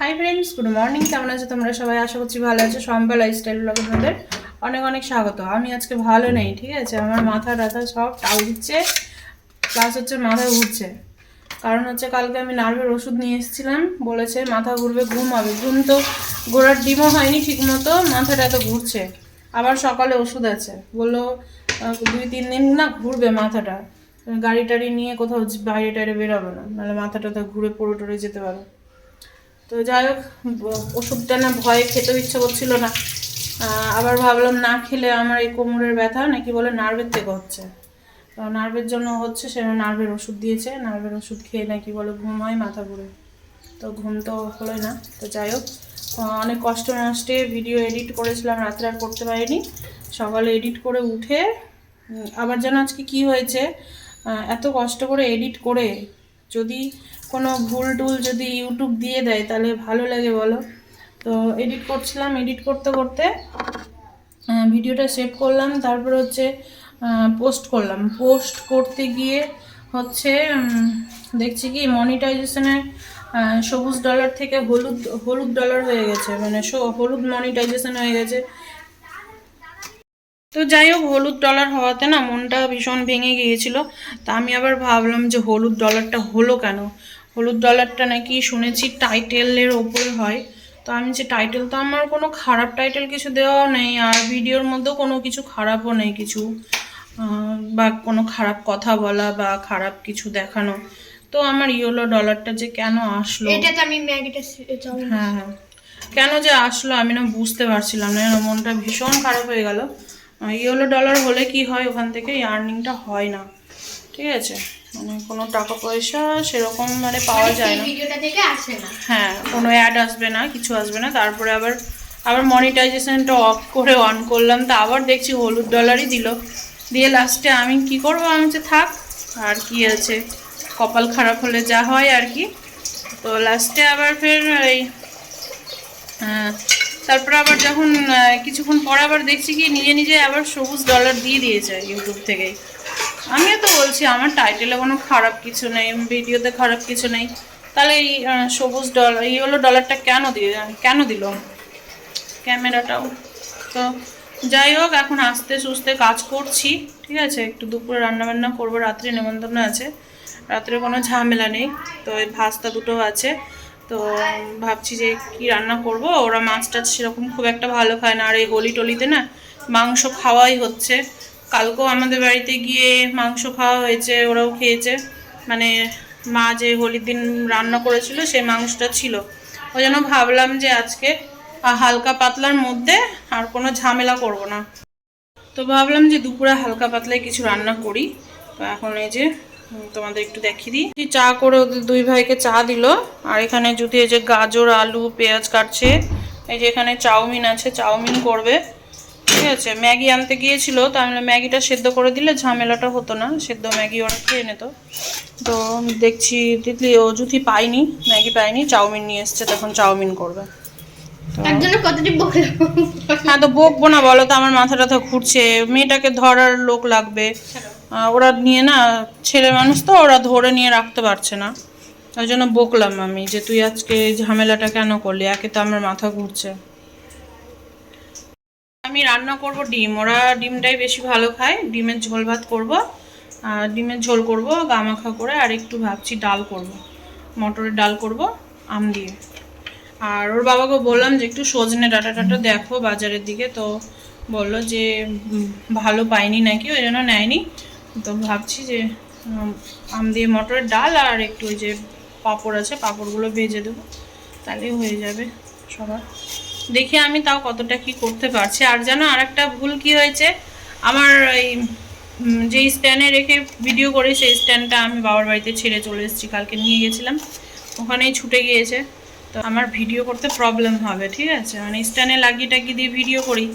Hi friends good morning কেমন আছো তোমরা সবাই? আশা করছি ভালো আছো। সম্পা লাইফস্টাইল ব্লগে তোমাদের অনেক অনেক স্বাগত। আমি আজকে ভালো নেই, ঠিক আছে? আমার মাথা ব্যথা সব টাউ দিচ্ছে প্লাস হচ্ছে মাথা ঘুরছে। কারণ হচ্ছে কালকে আমি নার্ভের ওষুধ নিয়ে এসেছিলাম। বলেছে মাথা ঘুরবে, ঘুম হবে। ঘুম তো ঘোরার ডিমও হয়নি ঠিক মতো মাথাটা তো ঘুরছে। আবার সকালে ওষুধ আছে। বলল দুই তিন দিন না ঘুরবে মাথাটা। গাড়ি টাড়ি নিয়ে কোথাও বাইরে টাইরে বেরোবে না। নাহলে মাথাটা তো ঘুরে পড়ে টরে যেতে পারে। তো যাই হোক, ওষুধটা না ভয়ে খেতেও ইচ্ছে করছিল না। আবার ভাবলাম না খেলে আমার এই কোমরের ব্যথা নাকি বলে নার্ভের থেকে হচ্ছে। তো নার্ভের জন্য হচ্ছে, সে নার্ভের ওষুধ দিয়েছে, নার্ভের ওষুধ খেয়ে নাকি বলে ঘুম হয় মাথা ঘুরে তো ঘুম তো হলোই না, তো যাই হোক অনেক কষ্ট নষ্টে ভিডিও এডিট করেছিলাম, রাত্রে আর করতে পারিনি। সকালে এডিট করে উঠে আবার যেন আজকে কি হয়েছে এত কষ্ট করে এডিট করে যদি কোনো ভুল টুল যদি ইউটিউব দিয়ে দেয়, তাহলে ভালো লাগে বলো। তো এডিট করছিলাম এডিট করতে করতে ভিডিওটা সেভ করলাম, তারপর হচ্ছে পোস্ট করলাম। পোস্ট করতে গিয়ে হচ্ছে দেখছি কি মনিটাইজেশনের সবুজ ডলার থেকে হলুদ হলুদ ডলার হয়ে গেছে। মানে হলুদ মনিটাইজেশন হয়ে গেছে। তো যাই হোক, হলুদ ডলার হওয়াতে না মনটা ভীষণ ভেঙে গিয়েছিল। তা আমি আবার ভাবলাম যে হলুদ ডলারটা হলো কেন? হলুদ ডলারটা নাকি শুনেছি টাইটেলের ওপরে হয়। তো আমি যে টাইটেল তো আমার কোনো খারাপ টাইটেল কিছু দেওয়া নেই আর ভিডিওর মধ্যেও কোনো কিছু খারাপও নেই কিছু বা কোনো খারাপ কথা বলা বা খারাপ কিছু দেখানো। তো আমার ইয়েলো ডলারটা যে কেন আসলো? এটা তো আমি ম্যাগিটা হ্যাঁ হ্যাঁ। কেন যে আসলো আমি না বুঝতে পারছিলাম না মনটা ভীষণ খারাপ হয়ে গেল। ইয়েলো ডলার হলে কি হয়? ওখান থেকে আর্নিংটা হয় না। ঠিক আছে? মানে কোনো টাকা পয়সা সেরকম মানে পাওয়া যায় না। ভিডিওটা থেকে আসে না। হ্যাঁ কোনো অ্যাড আসবে না কিছু আসবে না। তারপরে আবার আবার মনিটাইজেশনটা অফ করে অন করলাম। তা আবার দেখছি হলুদ ডলারই দিল। দিয়ে লাস্টে আমি কি করব? আমি যে থাক আর কি আছে? কপাল খারাপ হলে যা হয় আর কি। তো লাস্টে আবার ফের এই হ্যাঁ, তারপরে আবার যখন কিছুক্ষণ পর আবার দেখছি কি নিজে নিজে আবার সবুজ ডলার দিয়ে দিয়েছে ইউটিউব থেকেই। আমিও তো বলছি, আমার টাইটেলে কোনো খারাপ কিছু নেই ভিডিওতে খারাপ কিছু নেই। তাহলে এই সবুজ ডলার এই হলো ডলারটা কেন দিয়ে, কেন দিল? ক্যামেরাটাও। তো যাই হোক, এখন আস্তে সুস্তে কাজ করছি, ঠিক আছে? একটু দুপুরে রান্নাবান্না করব, রাত্রে নেমন্তন্ন আছে। রাত্রে কোনো ঝামেলা নেই, তো এই ভাস্তা দুটো আছে। তো ভাবছি যে কি রান্না করব, ওরা মাছ টাছ সেরকম খুব একটা ভালো খায় না। আর এই হোলি টলিতে না মাংস খাওয়াই হচ্ছে। কালকেও আমাদের বাড়িতে গিয়ে মাংস খাওয়া হয়েছে, ওরাও খেয়েছে। মানে মা যে হোলির দিন রান্না করেছিল সেই মাংসটা ছিল। ওই জন্য ভাবলাম যে আজকে হালকা পাতলার মধ্যে আর কোনো ঝামেলা করব না। তো ভাবলাম যে দুপুরে হালকা পাতলায় কিছু রান্না করি। তো এখন এই যে তোমাদের একটু দেখিয়ে দিই। চা করে দুই ভাইকে চা দিল। আর এখানে যদি এই যে গাজর, আলু, পেঁয়াজ কাটছে, এই যে এখানে চাউমিন আছে, চাউমিন করবে। ঠিক আছে ম্যাগি আনতে গিয়েছিল তো আমি ম্যাগিটা সেদ্ধ করে দিলে ঝামেলাটা হতো না সেদ্ধ ম্যাগি ওরা খেয়ে নিত। তো দেখছি তিতলি ও জুথি পাইনি ম্যাগি পাইনি চাউমিন নিয়ে এসছে তখন চাউমিন করবে। তার জন্য কতটি হ্যাঁ তো বকবো না বলো তো আমার মাথা টাথা ঘুরছে মেয়েটাকে ধরার লোক লাগবে। ওরা নিয়ে না ছেলে মানুষ তো ওরা ধরে নিয়ে রাখতে পারছে না। ওই জন্য বকলাম আমি যে তুই আজকে ঝামেলাটা কেন করলি? একে তো আমার মাথা ঘুরছে। আমি রান্না করব ডিম। ওরা ডিমটাই বেশি ভালো খায়। ডিমের ঝোল ভাত করব, আর ডিমের ঝোল করব, গামাখা করে, আর একটু ভাবছি ডাল করব। মটরের ডাল করব, আম দিয়ে। আর ওর বাবাকে বললাম যে, একটু সজনে ডাটা টাটা দেখো বাজারের দিকে। তো বলল যে ভালো পাইনি নাকি, ওই জন্য নেয়নি। তো ভাবছি যে আম দিয়ে মটরের ডাল, আর একটু ওই যে পাঁপড় আছে, পাঁপড়গুলো ভেজে দেবো। তাহলেই হয়ে যাবে সবার। দেখি আমি তাও কতটা কি করতে পারছি। আর জানো আর একটা ভুল কি হয়েছে? আমার এই যে স্ট্যান্ডে রেখে ভিডিও করি, সেই স্ট্যান্ডটা আমি বাবার বাড়িতে ছেড়ে চলে এসেছি, কালকে নিয়ে গেছিলাম। ওখানেই ছুটে গিয়েছে। তো আমার ভিডিও করতে প্রবলেম হবে, ঠিক আছে? মানে স্ট্যান্ডে লাগিয়ে টাগিয়ে দিয়ে ভিডিও করি।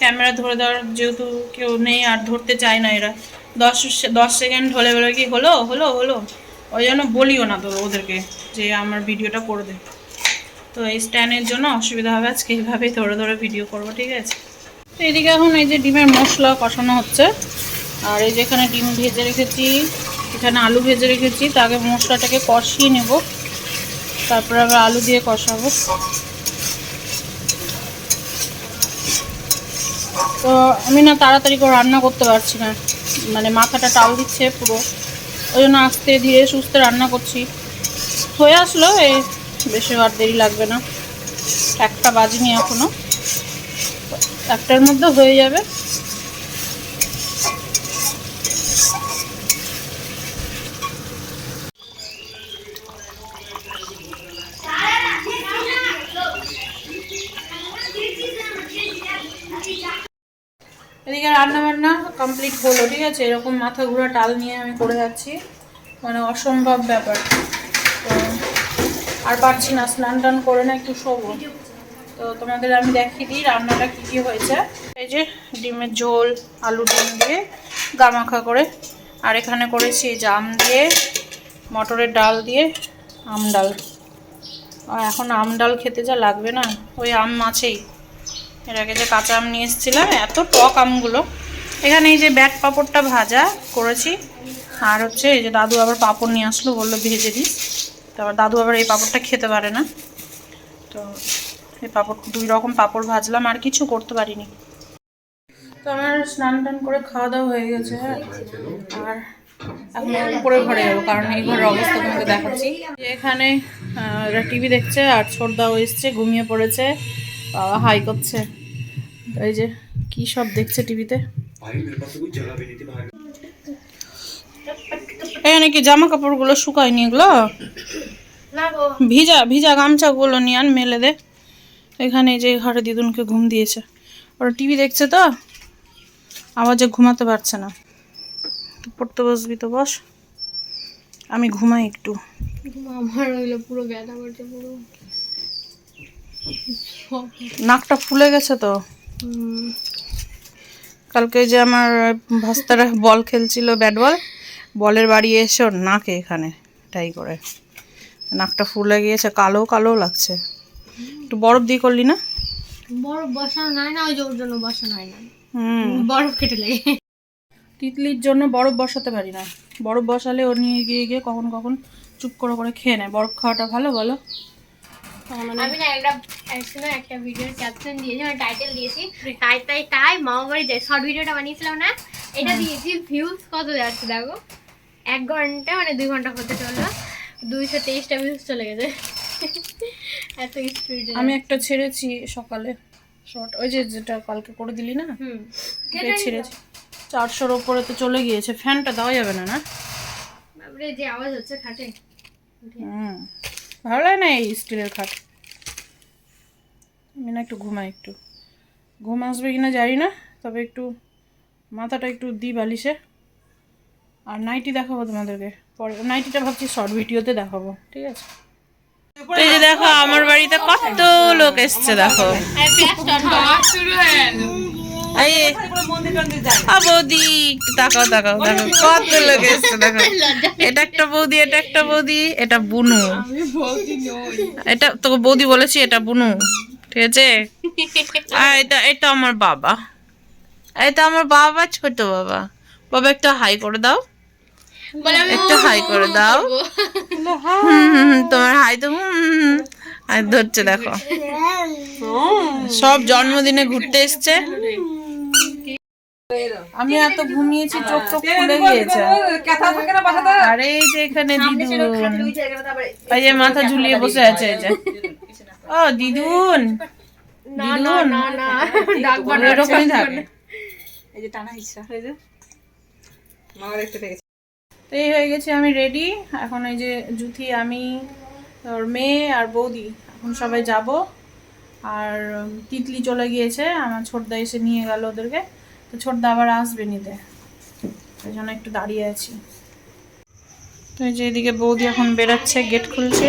ক্যামেরা ধরে দেওয়ার যেহেতু কেউ নেই, আর ধরতে চায় না এরা। দশ দশ সেকেন্ড হলে বলে কি, হলো হলো হলো। ওই জন্য বলিও না তো ওদেরকে যে আমার ভিডিওটা করে দে। তো এই স্ট্যান্ডের জন্য অসুবিধা হবে, আজকে এইভাবেই ধরে ধরে ভিডিও করব, ঠিক আছে? তো এদিকে এখন এই যে ডিমের মশলা কষানো হচ্ছে, আর এই যে এখানে ডিম ভেজে রেখেছি, এখানে আলু ভেজে রেখেছি, তো আগে মশলাটাকে কষিয়ে নেব, তারপরে আবার আলু দিয়ে কষাবো। তো আমি না তাড়াতাড়ি করে রান্না করতে পারছি না মানে মাথাটা টাল দিচ্ছে পুরো, ওই জন্য আস্তে ধীরে সুস্থে রান্না করছি। হয়ে আসলো এই বেশি আর দেরি লাগবে না। একটা বাজিনি এখনও। একটার মধ্যে হয়ে যাবে। এদিকে রান্না বান্না কমপ্লিট হলো, ঠিক আছে? এরকম মাথা ঘোরা টাল নিয়ে আমি করে যাচ্ছি। মানে অসম্ভব ব্যাপার। আর পারছি না, স্নান টান করে না, একটু শোবো। তো তোমাদের আমি দেখিয়ে দিই রান্নাটা কী কী হয়েছে। এই যে ডিমের ঝোল, আলু ডিম দিয়ে গামাখা করে, আর এখানে করেছি জাম দিয়ে, মটরের ডাল দিয়ে আম ডাল। এখন আম ডাল খেতে যা লাগবে না, ওই আম মাছেই এর আগে যে কাঁচা আম নিয়ে এসেছিলাম, এত টক আমগুলো। এখানে এই যে ব্যাট পাঁপড়টা ভাজা করেছি, আর হচ্ছে এই যে দাদু আবার পাঁপড় নিয়ে আসলো, বলল ভেজে দিস। তারপর দাদু আবার এই পাঁপড়টা খেতে পারে না। তো এই পাঁপড়, দুই রকম পাঁপড় ভাজলাম, আর কিছু করতে পারিনি। তো আমার স্নান টান করে খাওয়া দাওয়া হয়ে গেছে হ্যাঁ। আর এখন উপরে ঘরে যাব, কারণ এই ঘরের অবস্থা তোমাকে দেখাচ্ছি। এখানে টিভি দেখছে, আর ছোটদাও এসছে, ঘুমিয়ে পড়েছে, বাবা হাই করছে। এই যে, কি সব দেখছে টিভিতে? এখানে কি জামা কাপড়গুলো শুকায়নি এগুলো? ভিজা ভিজা গামছাগুলো নিয়ে আন মেলে দে। এখানে এই যে ঘরে দিদুনকে ঘুম দিয়েছে। ওরা টিভি দেখছে তো? আবার যে ঘুমাতে পারছে না। পড়তে বসবি তো বস। আমি ঘুমাই একটু। আমার হইল পুরো ব্যথা করছে পুরো। নাকটা ফুলে গেছে তো? কালকে যে আমার ভাস্তারা বল খেলছিল ব্যাট বল বলের বাড়ি এসে ওর নাকে এখানে টাই করে। নাকটা ফুলে গিয়েছে কালো কালো লাগছে। একটু বরফ দিয়ে করলি না? বরফ বসানো নাই না ওই যে ওর জন্য বসানো হয় না। বরফ কেটে লাগে। তিতলির জন্য বরফ বসাতে পারি না। বরফ বসালে ও নিয়ে গিয়ে গিয়ে কখন কখন চুপ করে করে খেয়ে নেয়। বরফ খাওয়াটা ভালো বলো? আমি না একটা একসময় একটা ভিডিওর ক্যাপশন দিয়েছি মানে টাইটেল দিয়েছি। তাই তাই তাই মামা বাড়ি যায়। শর্ট ভিডিওটা বানিয়েছিলাম না এটা দিয়েছি ভিউজ কত যাচ্ছে দেখো? এক ঘণ্টা মানে দুই ঘণ্টা হতে চলল। দুইশো তেইশটা ভিউজ চলে গেছে। এত স্পিড আমি একটা ছেড়েছি সকালে। শর্ট ওই যে যেটা কালকে করে দিলি না? ছেড়েছি। চারশোর ওপরে তো চলে গিয়েছে। ফ্যানটা দেওয়া যাবে না না? বাপরে যে আওয়াজ হচ্ছে খাটে। হুম। ভালো লাগে না এই স্টিলের খাট? আমি না একটু ঘুমাই একটু। ঘুম আসবে কিনা জানি না তবে একটু মাথাটা একটু দিই বালিশে। আর নাইটি দেখাবো তোমাদেরকে। পরে, নাইটিটা ভাবছি শর্ট ভিডিওতে দেখাবো, ঠিক আছে? এই যে দেখো, আমার বাড়িতে কত লোক এসছে, দেখো। বৌদি তাকাও তাকাও, দেখো, কত লোক এসছে, দেখো। এটা একটা বৌদি, এটা একটা বৌদি, এটা বুনু। এটা তোকে বৌদি বলেছি, এটা বুনু, ঠিক আছে? আর এটা এটা আমার বাবা। এটা আমার বাবা, ছোট বাবা। বাবা, একটা হাই করে দাও। একটা হাই করে দাও। হুম, হুম, হুম, তোমার হাই তো আর ধরছে দেখো। সব জন্মদিনে ঘুরতে এসছে। আমি এত ঘুমিয়েছি চোখ চোখ খুলে গিয়েছে। আর এই যে এখানে দিদুন এই যে মাথা ঝুলিয়ে বসে আছে এই যে। ও দিদুন। না না না না ডাকবার এরকমই থাকে। তো এই হয়ে গেছে, আমি রেডি এখন এই যে জুথি, আমি, ওর মেয়ে আর বৌদি, এখন সবাই যাব। আর তিতলি চলে গিয়েছে, আমার ছোটদা এসে নিয়ে গেল ওদেরকে। তো ছোটদা আবার আসবে নিতে। সেই জন্য একটু দাঁড়িয়ে আছি। তো এই যে এদিকে বৌদি এখন বেরাচ্ছে, গেট খুলছে।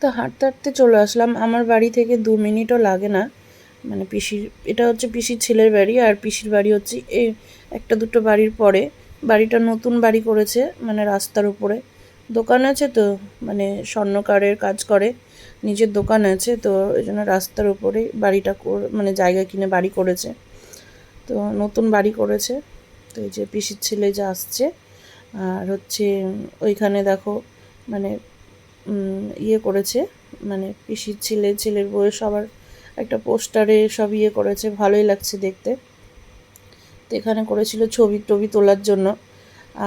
তো হাঁটতে হাঁটতে চলে আসলাম। আমার বাড়ি থেকে দু মিনিটও লাগে না। মানে পিসির, এটা হচ্ছে পিসির ছেলের বাড়ি, আর পিসির বাড়ি হচ্ছে এই একটা দুটো বাড়ির পরে। বাড়িটা নতুন বাড়ি করেছে মানে রাস্তার উপরে। দোকান আছে তো মানে স্বর্ণকারের কাজ করে, নিজের দোকান আছে, তো ওই জন্য রাস্তার উপরে বাড়িটা মানে জায়গা কিনে বাড়ি করেছে। তো নতুন বাড়ি করেছে, তো এই যে পিসির ছেলে যে আসছে, আর হচ্ছে ওইখানে দেখো মানে ইয়ে করেছে মানে পিসির ছেলে, ছেলের বউয়ের সবার একটা পোস্টারে সব ইয়ে করেছে, ভালোই লাগছে দেখতে। তো এখানে করেছিল ছবি টবি তোলার জন্য।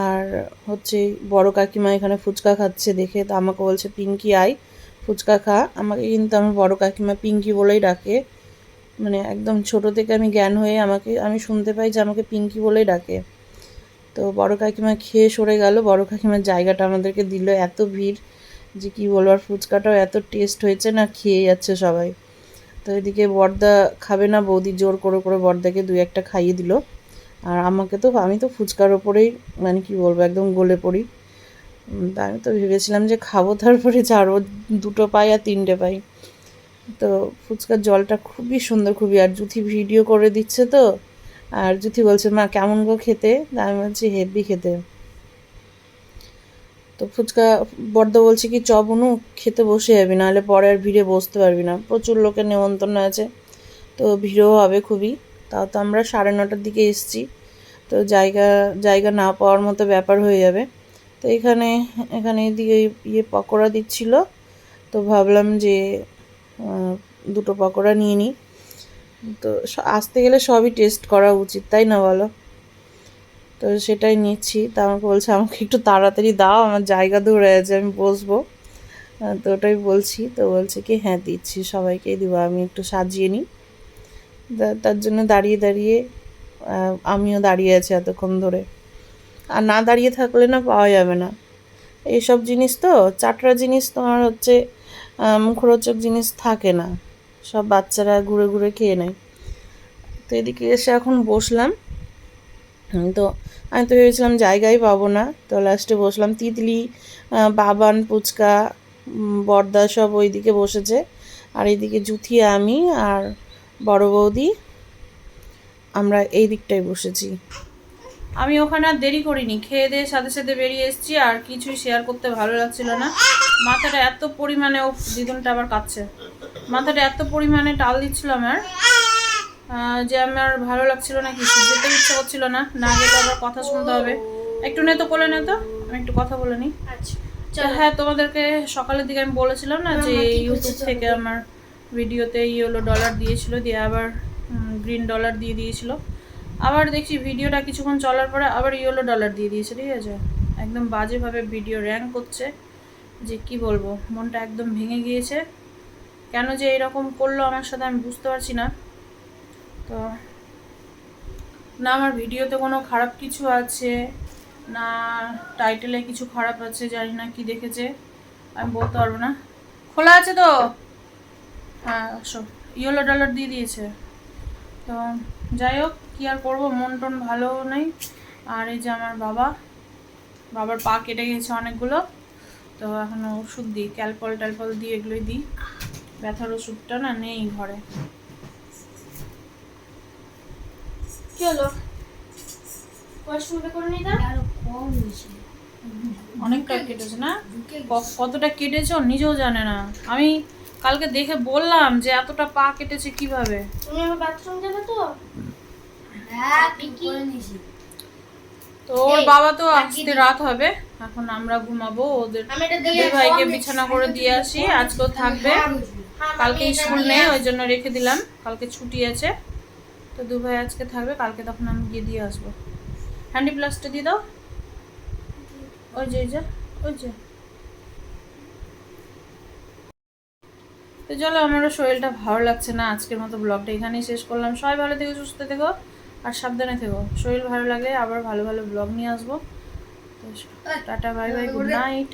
আর হচ্ছে বড় কাকিমা এখানে ফুচকা খাচ্ছে দেখে। তো আমাকে বলছে, পিঙ্কি, আয়, ফুচকা খা। আমাকে কিন্তু আমার বড় কাকিমা পিঙ্কি বলেই ডাকে। মানে একদম ছোট থেকে আমি জ্ঞান হয়ে আমাকে, আমি শুনতে পাই যে আমাকে পিঙ্কি বলেই ডাকে। তো বড় কাকিমা খেয়ে সরে গেল। বড় কাকিমার জায়গাটা আমাদেরকে দিল এত ভিড় যে কি বলব, আর ফুচকাটাও এত টেস্ট হয়েছে না, খেয়ে যাচ্ছে সবাই। তো এদিকে বর্দা খাবে না, বৌদি জোর করে করে বর্দাকে দুই একটা খাইয়ে দিল। আর আমাকে তো, আমি তো ফুচকার ওপরেই মানে কি বলব, একদম গলে পড়ি। তা আমি তো ভেবেছিলাম যে খাব, তারপরে ছাড়বো দুটো পাই আর তিনটে পাই। তো ফুচকার জলটা খুবই সুন্দর, খুবই। আর জুথি ভিডিও করে দিচ্ছে তো, আর জুথি বলছে, মা, কেমন গো খেতে? তা আমি বলছি, হেভি খেতে। তো ফুচকা, বর্দা বলছে কি, চ বুনু, খেতে বসে যাবি, নাহলে পরে আর ভিড়ে বসতে পারবি না। প্রচুর লোকের নেমন্তন্ন আছে, তো ভিড়ও হবে খুবই। তাও তো আমরা সাড়ে নটার দিকে এসছি। তো জায়গা জায়গা না পাওয়ার মতো ব্যাপার হয়ে যাবে। তো এখানে এখানে এদিকে ইয়ে পকোড়া দিচ্ছিল। তো ভাবলাম যে দুটো পকোড়া নিয়ে নিই। তো আসতে গেলে সবই টেস্ট করা উচিত, তাই না বলো? তো সেটাই নিচ্ছি। তা আমাকে বলছে, আমাকে একটু তাড়াতাড়ি দাও, আমার জায়গা ধরে আছে, আমি বসবো। তো ওটাই বলছি। তো বলছে কি হ্যাঁ দিচ্ছি সবাইকেই দিব, আমি একটু সাজিয়ে নিই। তার জন্য দাঁড়িয়ে দাঁড়িয়ে আমিও দাঁড়িয়ে আছি এতক্ষণ ধরে। আর না দাঁড়িয়ে থাকলে না পাওয়া যাবে না। এইসব জিনিস তো, চাটরা জিনিস তোমার হচ্ছে মুখরোচক জিনিস থাকে না। সব বাচ্চারা ঘুরে ঘুরে খেয়ে নেয়। তো এদিকে এসে এখন বসলাম। তো আমি তো ভেবেছিলাম জায়গাই পাবো না। তো লাস্টে বসলাম। তিতলি বাবান, পুচকা বর্দা সব ওইদিকে বসেছে। আর এইদিকে জুথি আমি আর বড় বৌদি আমরা এই দিকটায় বসেছি। আমি ওখানে আর দেরি করিনি খেয়ে দিয়ে সাথে সাথে বেরিয়ে এসেছি আর কিছুই শেয়ার করতে ভালো লাগছিল না। মাথাটা এত পরিমাণে ও দিদুনটা আবার কাচ্ছে মাথাটা এত পরিমাণে টাল দিচ্ছিল আমার যে আমার ভালো লাগছিল না কিছু যেতে ইচ্ছা করছিল না না গেলে আবার কথা শুনতে হবে। একটু নে তো বলে নে তো আমি একটু কথা বলে নিই। আচ্ছা হ্যাঁ তোমাদেরকে সকালের দিকে আমি বলেছিলাম না যে ইউটিউব থেকে আমার ভিডিওতে ইয়েলো ডলার দিয়েছিল, দিয়ে আবার গ্রিন ডলার দিয়ে দিয়েছিল। আবার দেখছি ভিডিওটা কিছুক্ষণ চলার পরে আবার ইয়েলো ডলার দিয়ে দিয়েছে, ঠিক আছে? একদম বাজেভাবে ভিডিও র্যাঙ্ক করছে, যে কি বলব, মনটা একদম ভেঙে গিয়েছে। কেন যে এরকম করল আমার সাথে আমি বুঝতে পারছি না। তো, না আমার ভিডিওতে কোনো খারাপ কিছু আছে, না টাইটেলে কিছু খারাপ আছে, জানি না কি দেখেছে, আমি বলতে পারব না। খোলা আছে তো? হ্যাঁ সব ইয়েলো ডলার দিয়ে দিয়েছে। তো যাই হোক কী আর করব? মন টন ভালো নেই। আর এই যে আমার বাবা বাবার পা কেটে গেছে অনেকগুলো। তো এখন ওষুধ দিই ক্যালপল ট্যালপল দিয়ে এগুলোই দিই। ব্যথার ওষুধটা না নেই ঘরে। কি হলো? অনেকটা কেটেছে না? কতটা কেটেছে নিজেও জানে না। আমি কালকে দেখে বললাম যে এতটা পা কেটেছে কীভাবে? তুমি আমার বাথরুম যাবে তো? হ্যাঁ তো ওর বাবা তো আসতে রাত হবে এখন আমরা ঘুমাবো ওদের আমি ভাইকে বিছানা করে দিয়ে আসি আজকেও থাকবে। কালকে স্কুল নেই ওই জন্য রেখে দিলাম কালকে ছুটি আছে। তো দু ভাই আজকে থাকবে কালকে তখন আমি গিয়ে দিয়ে আসব। হ্যান্ডি প্লাসটা দিয়ে দাও। ওই যে ওই যে ওই যে। তো চলো আমারও শরীরটা ভালো লাগছে না। আজকের মতো ব্লগটা এখানেই শেষ করলাম। সবাই ভালো থেকো সুস্থ থেকো আর সাবধানে থেকো। শরীর ভালো লাগলে আবার ভালো ভালো ব্লগ নিয়ে আসব। Tata bye bye good night